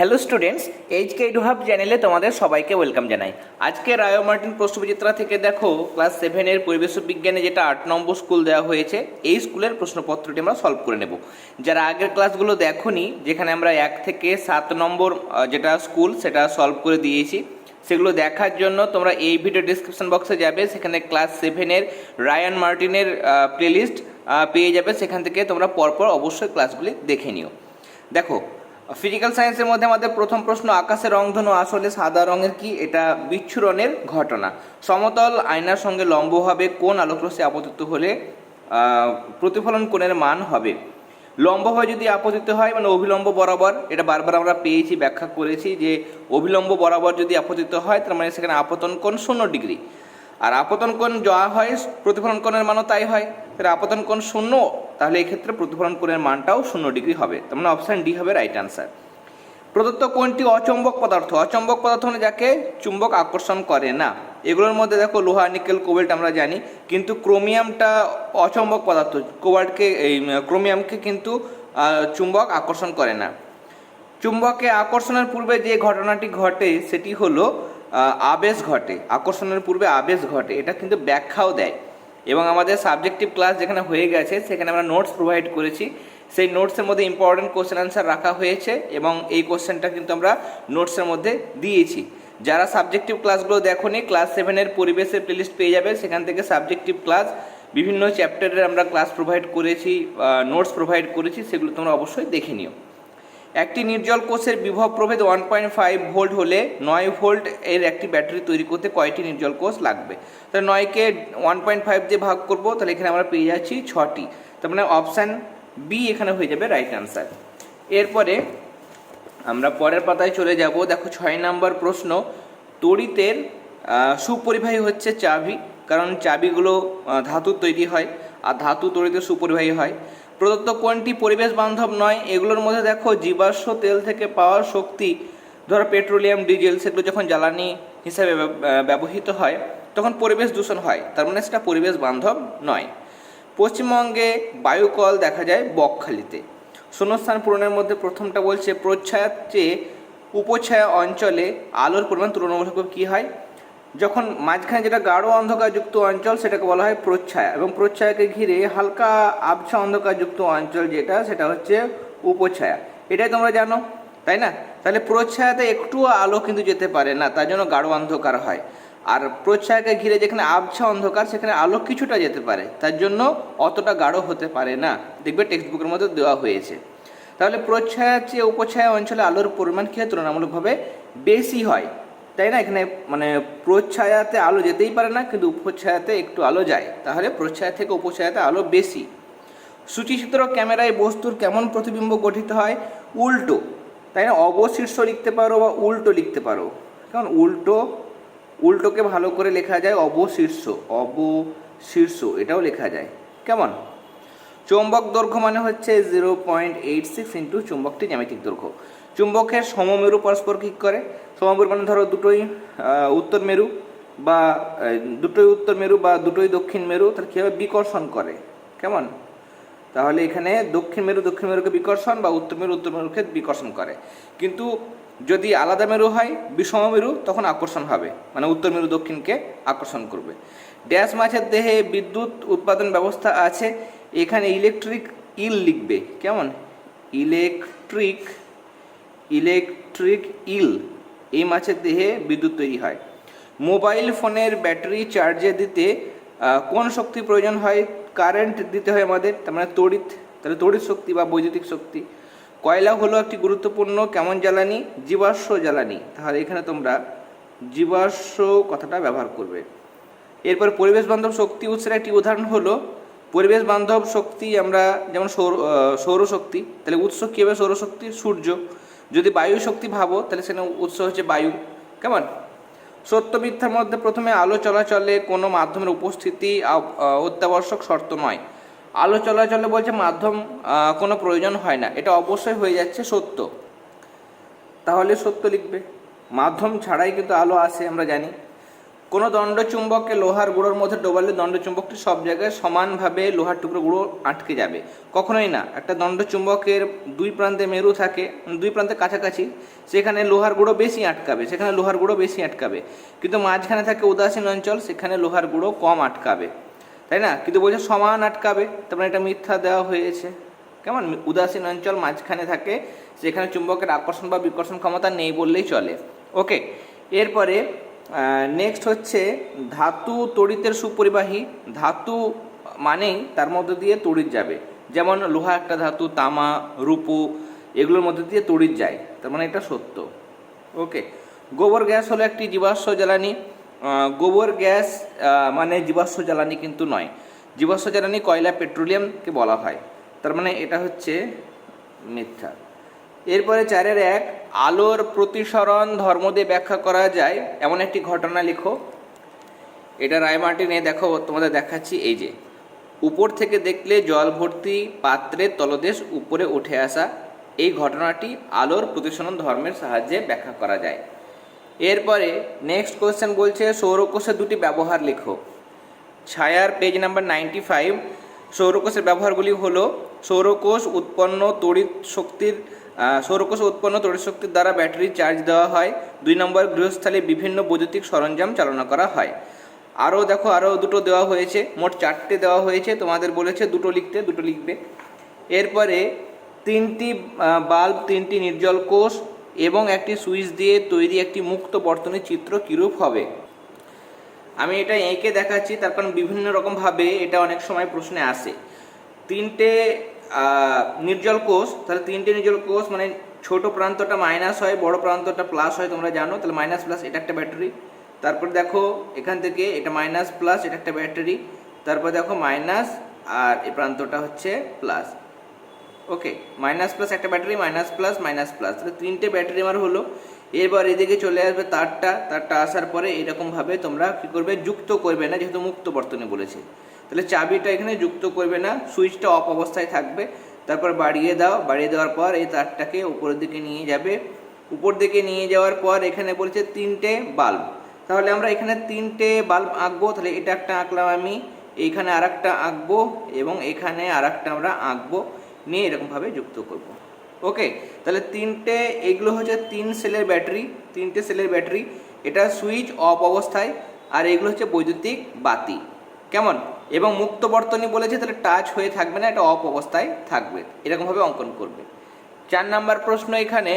Hello students H K do hub চ্যানেলে তোমাদের সবাইকে ওয়েলকাম জানাই। আজকে রায় মার্টিন প্রশ্নবিচিত্রা থেকে দেখো ক্লাস সেভেনের পরিবেশ বিজ্ঞানে যেটা আট নম্বর স্কুল দেওয়া হয়েছে, এই স্কুলের প্রশ্নপত্রটি আমরা সলভ করে নেব। যারা আগের ক্লাসগুলো দেখোনি, যেখানে আমরা এক থেকে সাত নম্বর যেটা স্কুল সেটা সলভ করে দিয়েছি, সেগুলো দেখার জন্য তোমরা এই ভিডিও ডিসক্রিপশন বক্সে যাবে, সেখানে ক্লাস সেভেনের রায়ান মার্টিনের প্লেলিস্ট পেয়ে যাবে, সেখান থেকে তোমরা পরপর অবশ্যই ক্লাসগুলি দেখে নিও। দেখো ফিজিক্যাল সায়েন্সের মধ্যে আমাদের প্রথম প্রশ্ন, আকাশের রংধনু আসলে সাদা রঙের কি? এটা বিচ্ছুরণের ঘটনা। সমতল আয়নার সঙ্গে লম্বভাবে কোন আলোকরশ্মি আপতিত হলে প্রতিফলন কোণের মান হবে? লম্ব লম্বভাবে যদি আপতিত হয় মানে অভিলম্ব বরাবর, এটা বারবার আমরা পেয়েছি, ব্যাখ্যা করেছি যে অভিলম্ব বরাবর যদি আপতিত হয়, তার মানে সেখানে আপতন কোণ শূন্য ডিগ্রি। আর আপতন কোণ যা হয়, প্রতিফলন কোণের মানও তাই হয়। তাহলে আপতন কোণ শূন্য, তাহলে এক্ষেত্রে প্রতিফলন কোণের মানটাও শূন্য ডিগ্রি হবে। তার মানে অপশান ডি হবে রাইট আনসার প্রদত্ত কোনটি অচম্বক পদার্থ। অচম্বক পদার্থ মানে যাকে চুম্বক আকর্ষণ করে না। এগুলোর মধ্যে দেখো লোহা, নিকেল, কোবাল্ট আমরা জানি, কিন্তু ক্রোমিয়ামটা অচম্বক পদার্থ। কোবাল্টকে, এই, ক্রোমিয়ামকে কিন্তু চুম্বক আকর্ষণ করে না। চুম্বকে আকর্ষণের পূর্বে যে ঘটনাটি ঘটে, সেটি হলো আবেশ ঘটে, আকর্ষণের পূর্বে আবেশ ঘটে, এটা কিন্তু ব্যাখ্যাও দেয়। এবং আমাদের সাবজেক্টিভ ক্লাস যেখানে হয়ে গেছে, সেখানে আমরা নোটস প্রোভাইড করেছি। সেই নোটসের মধ্যে ইম্পর্টেন্ট কোশ্চেন আনসার রাখা হয়েছে এবং এই কোশ্চেনটা কিন্তু আমরা নোটসের মধ্যে দিয়েছি। যারা সাবজেক্টিভ ক্লাসগুলো দেখোনি ক্লাস সেভেনের পরিবেশের প্লেলিস্ট পেয়ে যাবে। সেখান থেকে সাবজেক্টিভ ক্লাস বিভিন্ন চ্যাপ্টারের আমরা ক্লাস প্রোভাইড করেছি নোটস প্রোভাইড করেছি, সেগুলো তোমরা অবশ্যই দেখে নিও। একটি নির্জল কোষের বিভব প্রভেদ ওয়ান পয়েন্ট ফাইভ ভোল্ট হলে নয় ভোল্ট এর একটি ব্যাটারি তৈরি করতে কয়টি নির্জল কোষ লাগবে? তাহলে নয়কে ওয়ান পয়েন্ট ফাইভ দিয়ে ভাগ করব, তাহলে এখানে আমরা পেয়ে যাচ্ছি ছটি। তার মানে অপশান বি এখানে হয়ে যাবে রাইট আনসার এরপরে আমরা পরের পাতায় চলে যাব। দেখো ছয় নাম্বার প্রশ্ন, তড়িতের সুপরিবাহী হচ্ছে চাবি, কারণ চাবিগুলো ধাতুর তৈরি হয়। আর ধাতু তড়িতে সুপরিবাহী হয়। প্রদত্ত কোনটি পরিবেশ বান্ধব নয়, এগুলোর মধ্যে দেখো জীবাশ্ম তেল থেকে পাওয়া শক্তি, ধরো পেট্রোলিয়াম, ডিজেল, সেগুলো যখন জ্বালানি হিসাবে ব্যব- ব্যবহৃত হয়, তখন পরিবেশ দূষণ হয়, তার মানে সেটা পরিবেশ বান্ধব নয়। পশ্চিমবঙ্গে বায়ুকল দেখা যায় বকখালিতে। শূন্যস্থান পূরণের মধ্যে প্রথমটা বলছে, প্রচ্ছায়ার চেয়ে উপছায়া অঞ্চলে আলোর পরিমাণ তুলনামূলকভাবে কী হয়? যখন মাঝখানে যেটা গাঢ় অন্ধকারযুক্ত অঞ্চল, সেটাকে বলা হয় প্রচ্ছায়া। এবং প্রচ্ছায়াকে ঘিরে হালকা আবছা অন্ধকারযুক্ত অঞ্চল যেটা, সেটা হচ্ছে উপছায়া। এটাই তোমরা জানো, তাই না? তাহলে প্রচ্ছায়াতে একটুও আলো কিন্তু যেতে পারে না, তার জন্য গাঢ় অন্ধকার হয়। আর প্রচ্ছায়াকে ঘিরে যেখানে আবছা অন্ধকার, সেখানে আলো কিছুটা যেতে পারে, তার জন্য অতটা গাঢ় হতে পারে না। দেখবে টেক্সট বুকের মধ্যে দেওয়া হয়েছে। তাহলে প্রচ্ছায়া চেয়ে উপছায়া অঞ্চলে আলোর পরিমাণ কি তুলনামূলকভাবে বেশি হয়। তাই না? এখানে মানে প্রচ্ছায়াতে আলো যেতেই পারে না, কিন্তু উপছায়াতে একটু আলো যায়। তাহলে প্রচ্ছায়া থেকে উপছায়াতে আলো বেশি। সূচিচিত্র ক্যামেরায় বস্তুর কেমন প্রতিবিম্ব গঠিত হয়? উল্টো। তাই না? অবশীর্ষ লিখতে পারো বা উল্টো লিখতে পারো। কারণ উল্টো, উল্টোকে ভালো করে লেখা যায় অবশীর্ষ। অবশীর্ষ, এটাও লেখা যায়। কেমন? চৌম্বক দৈর্ঘ্য মানে হচ্ছে zero point eight six into চুম্বকটি জ্যামিতিক দৈর্ঘ্য। চুম্বকের সমমেরু পরস্পর কি করে। সমমেরু মানে ধরো দুটোই উত্তর মেরু বা দুটোই উত্তর মেরু বা দুটোই দক্ষিণ মেরু, তাহলে কীভাবে বিকর্ষণ করে? কেমন? তাহলে এখানে দক্ষিণ মেরু, দক্ষিণ মেরুকে বিকর্ষণ বা উত্তর মেরু, উত্তর মেরুকে বিকর্ষণ করে। কিন্তু যদি আলাদা মেরু হয়, বিষম মেরু, তখন আকর্ষণ হবে। মানে উত্তর মেরু দক্ষিণকে আকর্ষণ করবে। ড্যাশ মাছের দেহে বিদ্যুৎ উৎপাদন ব্যবস্থা আছে। এখানে ইলেকট্রিক ইল লিখবে। কেমন? ইলেকট্রিক ইলেকট্রিক ইল, এই মাছের দেহে বিদ্যুৎ তৈরি হয়। মোবাইল ফোনের ব্যাটারি চার্জে দিতে কোন শক্তি প্রয়োজন হয়? কারেন্ট দিতে হয় আমাদের, তার মানে তড়িৎ, তাহলে তড়িৎ শক্তি বা বৈদ্যুতিক শক্তি। কয়লা হলো একটি গুরুত্বপূর্ণ কেমন জ্বালানি? জীবাশ্ম জ্বালানি। তাহলে এখানে তোমরা জীবাশ্ম কথাটা ব্যবহার করবে। এরপর পরিবেশ বান্ধব শক্তি উৎসের একটি উদাহরণ হলো, পরিবেশ বান্ধব শক্তি আমরা, যেমন সৌর সৌরশক্তি, তাহলে উৎস কী হবে? সৌরশক্তি সূর্য। যদি বায়ু শক্তি ভাবো, তাহলে সেখানে উৎস হচ্ছে বায়ু। কেমন? সত্য মিথ্যার মধ্যে প্রথমে আলো চলাচলে কোনো মাধ্যমের উপস্থিতি অত্যাবশ্যক শর্ত নয়। আলো চলাচলে বলছে মাধ্যম কোনো প্রয়োজন হয় না। এটা অবশ্যই হয়ে যাচ্ছে সত্য। তাহলে সত্য লিখবে। মাধ্যম ছাড়াই কিন্তু আলো আসে, আমরা জানি। কোনো দণ্ডচুম্বককে লোহার গুঁড়োর মধ্যে ডোবালে দণ্ডচুম্বকটি সব জায়গায় সমানভাবে লোহার টুকরো গুঁড়ো আটকে যাবে। কখনোই না। একটা দণ্ডচুম্বকের দুই প্রান্তে মেরু থাকে, দুই প্রান্তে কাছাকাছি। সেখানে লোহার গুঁড়ো বেশি আটকাবে, সেখানে লোহার গুঁড়ো বেশি আটকাবে। কিন্তু মাঝখানে থাকে উদাসীন অঞ্চল, সেখানে লোহার গুঁড়ো কম আটকাবে। তাই না? কিন্তু বলছে সমান আটকাবে। তারপরে মানে এটা মিথ্যা দেওয়া হয়েছে। কেমন? উদাসীন অঞ্চল মাঝখানে থাকে, সেখানে চুম্বকের আকর্ষণ বা বিকর্ষণ ক্ষমতা নেই বললেই চলে। ওকে, এরপরে নেক্সট হচ্ছে ধাতু তড়িতের সুপরিবাহী। ধাতু মানেই তার মধ্যে দিয়ে তড়িৎ যাবে। যেমন লোহা একটা ধাতু, তামা, রূপো, এগুলোর মধ্যে দিয়ে তড়িৎ যায়। তার মানে এটা সত্য। ওকে গোবর গ্যাস হলো একটি জীবাশ্ম জ্বালানি। গোবর গ্যাস মানে জীবাশ্ম জ্বালানি কিন্তু নয়। জীবাশ্ম জ্বালানি কয়লা, পেট্রোলিয়ামকে বলা হয়। তার মানে এটা হচ্ছে মিথ্যা। এরপরে চারের এক, আলোর প্রতিসরণ ধর্ম দিয়ে ব্যাখ্যা করা যায়। এমন একটি ঘটনা লিখো। এটা রায়মার্টিনে দেখো, তোমাদের দেখাচ্ছি। এই যে, উপর থেকে দেখলে জল ভর্তি পাত্রের তলদেশ উপরে উঠে আসা। এই ঘটনাটি আলোর প্রতিসরণ ধর্মের সাহায্যে ব্যাখ্যা করা যায়। এরপরে নেক্সট কোয়েশ্চেন বলছে, সৌরকোষের দুটি ব্যবহার লেখো। ছায়ার পেজ নাম্বার নাইনটি ফাইভ, সৌরকোষের ব্যবহারগুলি হলো সৌরকোষ উৎপন্ন তড়িৎ শক্তির সৌরকোষ উৎপন্ন তড়িৎ শক্তির দ্বারা ব্যাটারি চার্জ দেওয়া হয়। দুই নম্বর গৃহস্থলে বিভিন্ন বৈদ্যুতিক সরঞ্জাম চালনা করা হয়। আরও দেখো, আরও দুটো দেওয়া হয়েছে। মোট চারটে দেওয়া হয়েছে। তোমাদের বলেছে দুটো লিখতে, দুটো লিখবে। এরপরে তিনটি বাল্ব, তিনটি নির্জল কোষ এবং একটি সুইচ দিয়ে তৈরি একটি মুক্ত বর্তনী চিত্র কীরূপ হবে? আমি এটা এঁকে দেখাচ্ছি, তার কারণ বিভিন্ন রকমভাবে এটা অনেক সময় প্রশ্নে আসে। তিনটে নির্জল কোষ, তাহলে তিনটে নির্জল কোষ মানে ছোট প্রান্তটা মাইনাস হয়, বড় প্রান্তটা প্লাস হয়, তোমরা জানো, তাহলে মাইনাস প্লাস এটা একটা ব্যাটারি তারপর দেখো, এখান থেকে এটা মাইনাস প্লাস এটা একটা ব্যাটারি তারপর দেখো মাইনাস আর এই প্রান্তটা হচ্ছে প্লাস ওকে মাইনাস প্লাস একটা battery minus plus minus plus তাহলে তিনটে ব্যাটারি আমার হলো। এরপর এদিকে চলে আসবে তারটা তারটা আসার পরে এরকমভাবে তোমরা কী করবে? যুক্ত করবে না, যেহেতু মুক্ত বর্তনে বলেছে। তাহলে চাবিটা এখানে যুক্ত করবে না, সুইচটা অফ অবস্থায় থাকবে। তারপর বাড়িয়ে দাও, বাড়িয়ে দেওয়ার পর এই তারটাকে উপরের দিকে নিয়ে যাবে। উপর দিকে নিয়ে যাওয়ার পর এখানে বলেছে তিনটে বাল্ব। তাহলে আমরা এখানে তিনটে বাল্ব আঁকবো, তাহলে এটা একটা আঁকলাম আমি, এইখানে আর একটা আঁকবো এবং এখানে আর একটা আমরা আঁকবো, নিয়ে এরকমভাবে যুক্ত করব। ওকে, তাহলে তিনটে, এগুলো হচ্ছে তিন সেলের ব্যাটারি, তিনটে সেলের ব্যাটারি। এটা সুইচ অফ অবস্থায়, আর এগুলো হচ্ছে বৈদ্যুতিক বাতি। কেমন? এবং মুক্ত বর্তনী বলেছে তাহলে টাচ হয়ে থাকবে না, এটা অফ অবস্থায় থাকবে। এরকমভাবে অঙ্কন করবে। চার নাম্বার প্রশ্ন এখানে,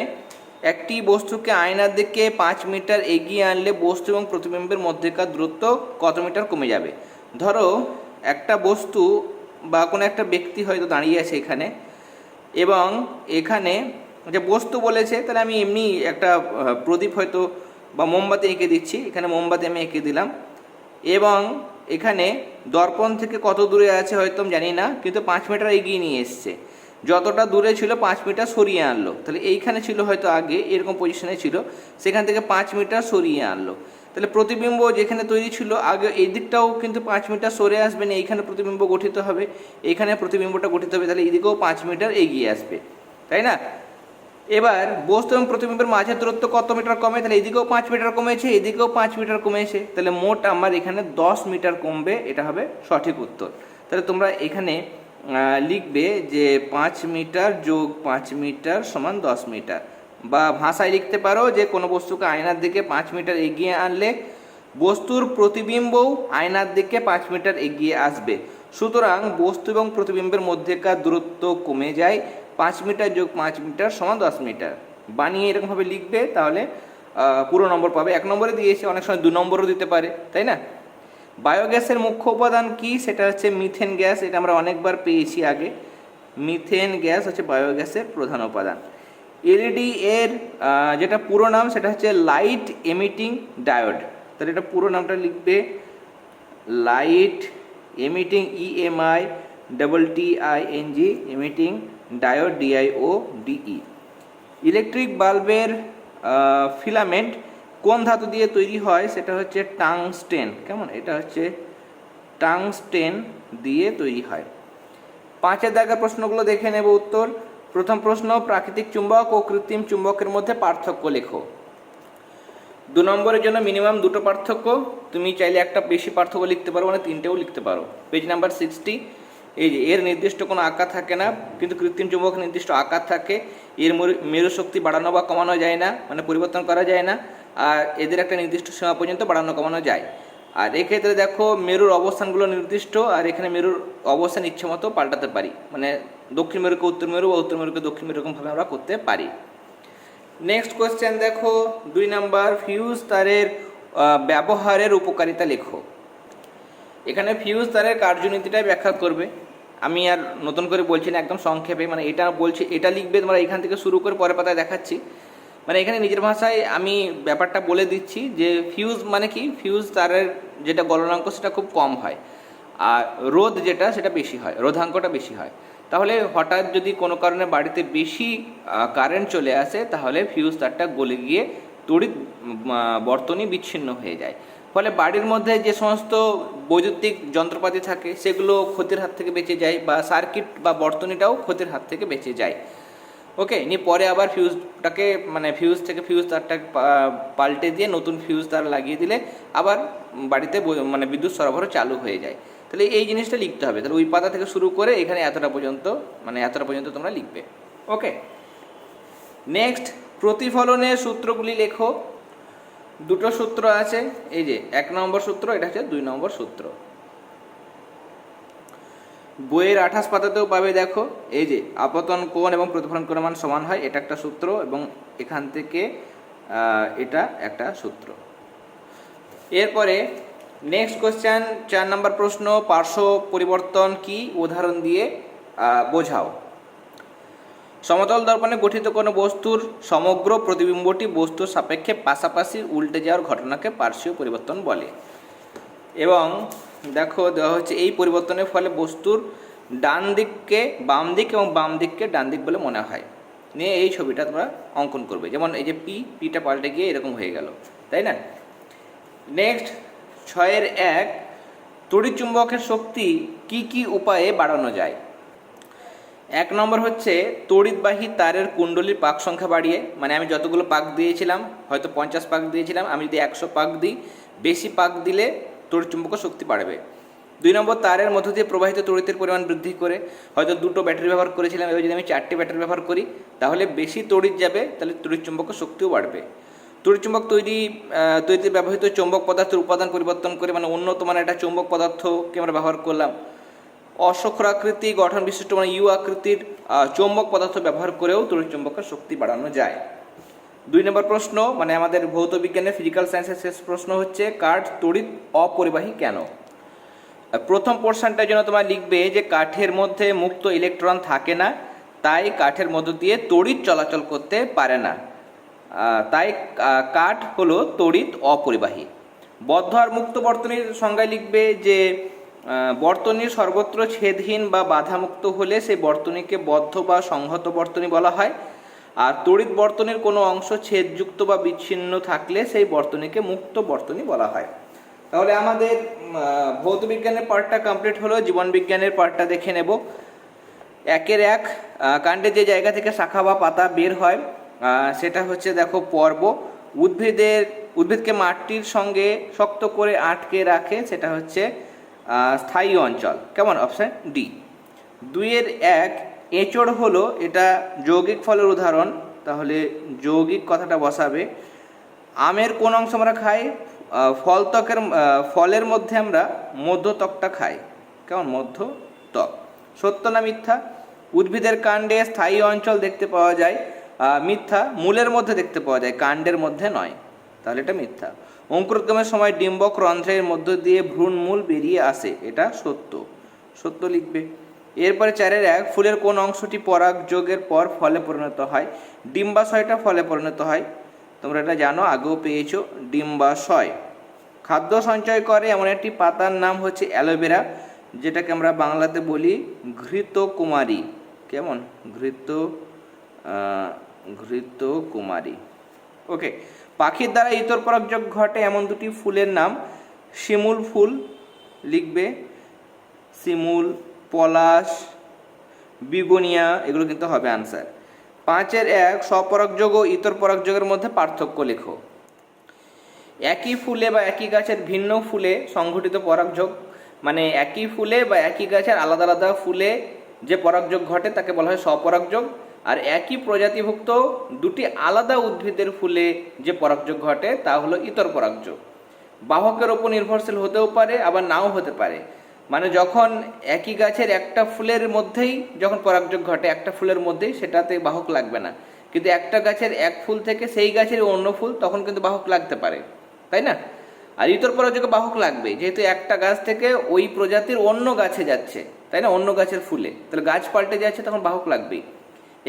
একটি বস্তুকে আয়নার দিকে পাঁচ মিটার এগিয়ে আনলে বস্তু এবং প্রতিবিম্বের মধ্যেকার দূরত্ব কত মিটার কমে যাবে? ধরো, একটা বস্তু বা কোনো একটা ব্যক্তি হয়তো দাঁড়িয়ে আছে এখানে, এবং এখানে যে বস্তু বলেছে, তাহলে আমি এমনি একটা প্রদীপ হয়তো বা মোমবাতি এঁকে দিচ্ছি। এখানে মোমবাতি আমি এঁকে দিলাম। এবং এখানে দর্পণ থেকে কত দূরে আছে হয়তো আমি জানি না, কিন্তু পাঁচ মিটার এগিয়ে নিয়ে এসছে। যতটা দূরে ছিল পাঁচ মিটার সরিয়ে আনলো। তাহলে এইখানে ছিল হয়তো আগে, এরকম পজিশনে ছিল, সেখান থেকে পাঁচ মিটার সরিয়ে আনলো। তাহলে প্রতিবিম্ব যেখানে তৈরি ছিল, আগে এই দিকটাও কিন্তু পাঁচ মিটার সরে আসবে না, এইখানে প্রতিবিম্ব গঠিত হবে, এইখানে প্রতিবিম্বটা গঠিত হবে, তাহলে এইদিকেও পাঁচ মিটার এগিয়ে আসবে। তাই না? এবার বস্তু এবং প্রতিবিম্বের মাঝের দূরত্ব কত মিটার কমে? তাহলে এদিকেও পাঁচ মিটার কমেছে, এদিকেও পাঁচ মিটার কমেছে। তাহলে মোট আমার এখানে দশ মিটার কমবে, এটা হবে সঠিক উত্তর। তাহলে তোমরা এখানে লিখবে যে পাঁচ মিটার যোগ পাঁচ মিটার সমান দশ মিটার। বা ভাষায় লিখতে পারো যে কোনো বস্তুকে আয়নার দিকে পাঁচ মিটার এগিয়ে আনলে বস্তুর প্রতিবিম্বও আয়নার দিকে পাঁচ মিটার এগিয়ে আসবে। সুতরাং বস্তু এবং প্রতিবিম্বের মধ্যেকার দূরত্ব কমে যায়। পাঁচ মিটার যোগ পাঁচ মিটার সমান দশ মিটার। বানিয়ে এরকমভাবে লিখবে, তাহলে পুরো নম্বর পাবে। এক নম্বরে দিয়েছে, অনেক সময় দু নম্বরও দিতে পারে, তাই না? বায়োগ্যাসের মুখ্য উপাদান কি? সেটা হচ্ছে মিথেন গ্যাস, এটা আমরা অনেকবার পেয়েছি আগে। মিথেন গ্যাস হচ্ছে বায়োগ্যাসের প্রধান উপাদান। এলইডি এর যেটা পুরো নাম, সেটা হচ্ছে লাইট এমিটিং ডায়োড। তাহলে এটা পুরো নামটা লিখবে, light emitting EMI double T I N G emitting diode DIO DE electric বাল্বের ফিলামেন্ট কোন ধাতু দিয়ে তৈরি হয় সেটা হচ্ছে টাংস্টেন। কেমন? এটা হচ্ছে টাংস্টেন দিয়ে তৈরি হয়। পাঁচের দাগের প্রশ্নগুলো দেখে নেব উত্তর। প্রথম প্রশ্ন, প্রাকৃতিক চুম্বক ও কৃত্রিম চুম্বকের মধ্যে পার্থক্য লেখো। দু নম্বরের জন্য মিনিমাম দুটো পার্থক্য। তুমি চাইলে একটা বেশি পার্থক্য লিখতে পারো মানে তিনটেও লিখতে পারো। পেজ নাম্বার সিক্সটি এই যে এর নির্দিষ্ট কোনো আকার থাকে না, কিন্তু কৃত্রিম চুম্বক নির্দিষ্ট আকার থাকে। এর মরু- শক্তি বাড়ানো বা কমানো যায় না মানে পরিবর্তন করা যায় না, আর এদের একটা নির্দিষ্ট সীমা পর্যন্ত বাড়ানো কমানো যায়। আর এক্ষেত্রে দেখো, মেরুর অবস্থানগুলো নির্দিষ্ট, আর এখানে মেরুর অবস্থান ইচ্ছে মতো পাল্টাতে পারি। মানে দক্ষিণ মেরুকে উত্তর মেরু বা উত্তর মেরুকে দক্ষিণ মেরু এরকমভাবে আমরা করতে পারি। নেক্সট কোয়েশ্চেন দেখো, দুই নাম্বার ফিউজ তারের ব্যবহারের উপকারিতা লেখো। এখানে ফিউজ তারের কার্যনীতিটাই ব্যাখ্যা করবে। আমি আর নতুন করে বলছি না, একদম সংক্ষেপে মানে এটা বলছি, এটা লিখবে তোমরা এখান থেকে শুরু করে পরের পাতায় দেখাচ্ছি। মানে এখানে নিজের ভাষায় আমি ব্যাপারটা বলে দিচ্ছি যে ফিউজ মানে কি? ফিউজ তারের যেটা গলনাঙ্ক, সেটা খুব কম হয়। আর রোদ যেটা, সেটা বেশি হয়, রোধাঙ্কটা বেশি হয়। তাহলে হঠাৎ যদি কোনো কারণে বাড়িতে বেশি কারেন্ট চলে আসে, তাহলে ফিউজ তারটা গলে গিয়ে, তড়িৎ বর্তনী বিচ্ছিন্ন হয়ে যায়। ফলে বাড়ির মধ্যে যে সমস্ত বৈদ্যুতিক যন্ত্রপাতি থাকে, সেগুলো ক্ষতির হাত থেকে বেঁচে যায় বা সার্কিট বা বর্তনীটাও ক্ষতির হাত থেকে বেঁচে যায়। ওকে নিয়ে পরে আবার ফিউজটাকে মানে ফিউজ থেকে ফিউজ তারটা পা- পাল্টে দিয়ে নতুন ফিউজ তার লাগিয়ে দিলে আবার বাড়িতে মানে বিদ্যুৎ সরবরাহ চালু হয়ে যায়। তাহলে এই জিনিসটা লিখতে হবে। তাহলে ওই পাতা থেকে শুরু করে এখানে এতটা পর্যন্ত মানে এতটা পর্যন্ত তোমরা লিখবে। ওকে নেক্সট প্রতিফলনের সূত্রগুলি লেখো। দুটো সূত্র আছে, এই যে এক নম্বর সূত্র, এটা হচ্ছে দুই নম্বর সূত্র। বইয়ের আঠাশ পাতাতেও পাবে দেখো, এই যে আপতন কোণ এবং প্রতিফলন কোণের মান সমান হয়, এটা একটা সূত্র এবং এখান থেকে এটা একটা সূত্র। এরপরে নেক্সট কোশ্চেন চার নম্বর প্রশ্ন, পার্শ্ব পরিবর্তন কি? উদাহরণ দিয়ে বোঝাও। সমতল দর্পণে গঠিত কোনো বস্তুর সমগ্র প্রতিবিম্বটি বস্তুর সাপেক্ষে পাশাপাশি উল্টে যাওয়ার ঘটনাকে পার্শ্বীয় পরিবর্তন বলে। এবং দেখো, দেওয়া হচ্ছে এই পরিবর্তনের ফলে বস্তুর ডান দিককে বাম দিক এবং বাম দিককে ডান দিক বলে মনে হয়। নিয়ে এই ছবিটা তোমরা অঙ্কন করবে। যেমন এই যে পি পিটা পাল্টে গিয়ে এরকম হয়ে গেল, তাই না? নেক্সট ছয়ের এক তড়িৎ চুম্বকের শক্তি কি কি উপায়ে বাড়ানো যায়? এক নম্বর হচ্ছে তড়িৎবাহী তারের কুণ্ডলীর পাক সংখ্যা বাড়িয়ে মানে আমি যতগুলো পাক দিয়েছিলাম, হয়তো পঞ্চাশ পাক দিয়েছিলাম, আমি যদি একশো পাক দিই, বেশি পাক দিলে তড়িৎ চুম্বক শক্তি বাড়বে। দুই নম্বর তারের মধ্য দিয়ে প্রবাহিত তড়িতের পরিমাণ বৃদ্ধি করে, হয়তো দুটো ব্যাটারি ব্যবহার করেছিলাম, এবার যদি আমি চারটি ব্যাটারি ব্যবহার করি, তাহলে বেশি তড়িৎ যাবে, তাহলে তড়িৎ চুম্বক শক্তিও বাড়বে। তড়িৎ চুম্বক তৈরি তৈরিতে ব্যবহৃত চৌম্বক পদার্থের উপাদান পরিবর্তন করে মানে উন্নত মানের একটা চৌম্বক পদার্থকে আমরা ব্যবহার করলাম অশ্বক্ষরাকৃতি গঠন বিশিষ্ট মানে ইউ আকৃতির চৌম্বক পদার্থ ব্যবহার করেও তড়িৎ চুম্বকের শক্তি বাড়ানো যায়। দুই নম্বর প্রশ্ন মানে আমাদের ভৌত বিজ্ঞানের ফিজিক্যাল সায়েন্সের শেষ প্রশ্ন হচ্ছে, কাঠ তড়িৎ অপরিবাহী কেন? প্রথম পোর্শনটার জন্য তোমার লিখবে যে কাঠের মধ্যে মুক্ত ইলেকট্রন থাকে না, তাই কাঠের মধ্য দিয়ে তড়িৎ চলাচল করতে পারে না। তাই কাঠ হলো তড়িৎ অপরিবাহী। বদ্ধ আর মুক্ত বর্তনীর সংজ্ঞায় লিখবে যে আহ, বর্তনীর সর্বত্র ছেদহীন বা বাধামুক্ত হলে সেই বর্তনীকে বদ্ধ বা সংহত বর্তনী বলা হয়। আর তড়িৎ বর্তনীর কোনো অংশ ছেদযুক্ত বা বিচ্ছিন্ন থাকলে সেই বর্তনীকে মুক্ত বর্তনী বলা হয়। তাহলে আমাদের ভৌত বিজ্ঞানের পার্টটা কমপ্লিট হলো জীবন বিজ্ঞানের পার্টটা দেখে নেব। একের এক কাণ্ডে যে জায়গা থেকে শাখা বা পাতা বের হয় সেটা হচ্ছে দেখো পর্ব। উদ্ভিদের উদ্ভিদকে মাটির সঙ্গে শক্ত করে আটকে রাখে সেটা হচ্ছে স্থায়ী অঞ্চল। কেমন? অপশন ডি দুইয়ের এক, এঁচড় হলো, এটা যৌগিক ফলের উদাহরণ, তাহলে যৌগিক কথাটা বসাবে। আমের কোন অংশ আমরা খাই? ফল ত্বকের ফলের মধ্যে আমরা মধ্যত্বকটা খাই। কেমন? মধ্য ত্বক। সত্য না মিথ্যা? উদ্ভিদের কাণ্ডে স্থায়ী অঞ্চল দেখতে পাওয়া যায়। মিথ্যা মূলের মধ্যে দেখতে পাওয়া যায়, কাণ্ডের মধ্যে নয়। তাহলে এটা মিথ্যা। অঙ্কুরোদ্গমের সময় ডিম্বক রন্ধ্রের মধ্য দিয়ে ভ্রূণমূল বেরিয়ে আসে। এটা সত্য। সত্য লিখবে। এরপরে চারের এক, ফুলের কোন অংশটি পরাগ যোগের পর ফলে পরিণত হয়? ডিম্বাশয়টা ফলে পরিণত হয়। তোমরা এটা জানো, আগেও পেয়েছ। ডিম্বাশয়। খাদ্য সঞ্চয় করে এমন একটি পাতার নাম হচ্ছে অ্যালোভেরা, যেটাকে আমরা বাংলাতে বলি ঘৃত কুমারী কেমন? ঘৃত ঘৃত কুমারী ওকে পাখির দ্বারা ইতর পরাগযোগ ঘটে এমন দুটি ফুলের নাম। শিমুল ফুল লিখবে। শিমুল, পলাশ, বিগোনিয়া, এগুলো কিন্তু হবে আনসার পাঁচের এক, স্বপরাগযোগ ও ইতর পরাগযোগের মধ্যে পার্থক্য লেখো। একই ফুলে বা একই গাছের ভিন্ন ফুলে সংঘটিত পরাগযোগ মানে একই ফুলে বা একই গাছের আলাদা আলাদা ফুলে যে পরাগযোগ ঘটে তাকে বলা হয় স্বপরাগযোগ। আর একই প্রজাতিভুক্ত দুটি আলাদা উদ্ভিদের ফুলে যে পরাগযোগ ঘটে, তা হলো ইতর পরাগযোগ। বাহকের ওপর নির্ভরশীল হতেও পারে, আবার নাও হতে পারে। মানে যখন একই গাছের একটা ফুলের মধ্যেই যখন পরাগযোগ ঘটে, একটা ফুলের মধ্যেই সেটাতে বাহক লাগবে না। কিন্তু একটা গাছের এক ফুল থেকে সেই গাছের অন্য ফুল তখন কিন্তু বাহক লাগতে পারে। তাই না? আর ইতর পরাগযোগে বাহক লাগবে, যেহেতু একটা গাছ থেকে ওই প্রজাতির অন্য গাছে যাচ্ছে, তাই না? অন্য গাছের ফুলে। তাহলে গাছ পাল্টে যাচ্ছে, তখন বাহক লাগবেই।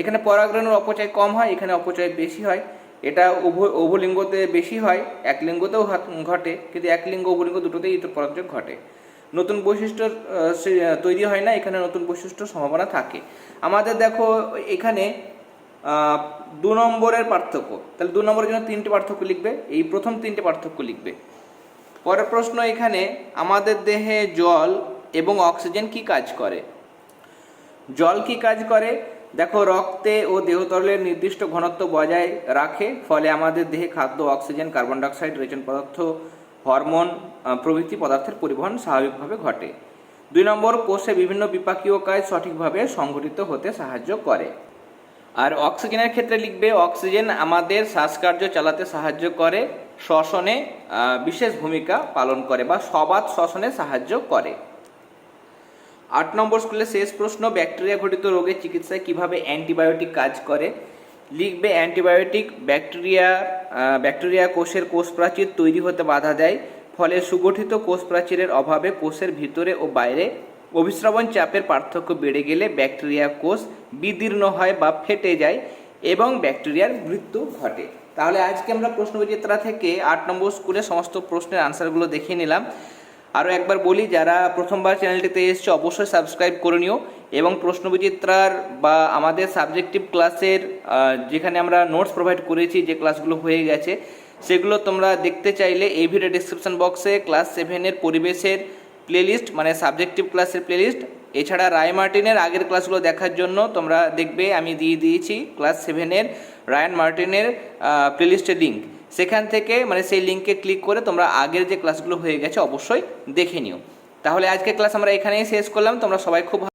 এখানে পরাগরেণুর অপচয় কম হয়, এখানে অপচয় বেশি হয়। এটা উভয় উভলিঙ্গতে বেশি হয়, এক লিঙ্গতেও ঘটে, কিন্তু এক লিঙ্গ উভলিঙ্গ দুটোতেই পরাগযোগ ঘটে। নতুন বৈশিষ্ট্য তৈরি হয় না, এখানে নতুন বৈশিষ্ট্য সম্ভাবনা থাকে। আমাদের দেখো, এখানে দু নম্বরের পার্থক্য। তাহলে দু নম্বরের জন্য তিনটে পার্থক্য লিখবে। এই প্রথম তিনটে পার্থক্য লিখবে। পরের প্রশ্ন এখানে, আমাদের দেহে জল এবং অক্সিজেন কি কাজ করে? জল কি কাজ করে? দেখো, রক্তে ও দেহতরলের নির্দিষ্ট ঘনত্ব বজায় রাখে, ফলে আমাদের দেহে খাদ্য, অক্সিজেন, কার্বন ডাইঅক্সাইড, রেচন পদার্থ, হরমোন প্রভৃতি পদার্থের পরিবহন স্বাভাবিকভাবে ঘটে। দুই নম্বর, কোষে বিভিন্ন বিপাকীয় কাজ সঠিকভাবে সংঘটিত হতে সাহায্য করে। আর অক্সিজেনের ক্ষেত্রে লিখবে, অক্সিজেন আমাদের শ্বাসকার্য চালাতে সাহায্য করে, শ্বসনে বিশেষ ভূমিকা পালন করে বা সবাত শ্বসনে সাহায্য করে। আট নম্বর স্কুলের শেষ প্রশ্ন, ব্যাকটেরিয়া ঘটিত রোগের চিকিৎসায় কীভাবে অ্যান্টিবায়োটিক কাজ করে? লিখবে, অ্যান্টিবায়োটিক ব্যাকটেরিয়া ব্যাকটেরিয়া কোষের কোষ প্রাচীর তৈরি হতে বাধা দেয়, ফলে সুগঠিত কোষ প্রাচীরের অভাবে কোষের ভিতরে ও বাইরে অভিস্রবণ চাপের পার্থক্য বেড়ে গেলে ব্যাকটেরিয়া কোষ বিদীর্ণ হয় বা ফেটে যায় এবং ব্যাকটেরিয়ার মৃত্যু ঘটে। তাহলে আজকে আমরা প্রশ্নবিচিত্রা থেকে আট নম্বর স্কুলে সমস্ত প্রশ্নের আনসারগুলো দেখিয়ে নিলাম। আরও একবার বলি, যারা প্রথমবার চ্যানেলটিতে এসছে, অবশ্যই সাবস্ক্রাইব করে নিও এবং প্রশ্নবিচিত্রার বা আমাদের সাবজেক্টিভ ক্লাসের যেখানে আমরা নোটস প্রোভাইড করেছি, যে ক্লাসগুলো হয়ে গেছে, সেগুলো তোমরা দেখতে চাইলে এই ভিডিও ডিসক্রিপশন বক্সে ক্লাস সেভেনের পরিবেশের প্লেলিস্ট মানে সাবজেক্টিভ ক্লাসের প্লেলিস্ট এছাড়া রায় মার্টিনের আগের ক্লাসগুলো দেখার জন্য তোমরা দেখবে, আমি দিয়ে দিয়েছি ক্লাস সেভেনের রায়ান মার্টিনের প্লেলিস্টের লিঙ্ক সেখান থেকে মানে সেই লিঙ্কে ক্লিক করে তোমরা আগের যে ক্লাসগুলো হয়ে গেছে অবশ্যই দেখে নিও। তাহলে আজকে ক্লাস আমরা এখানেই শেষ করলাম। তোমরা সবাই খুব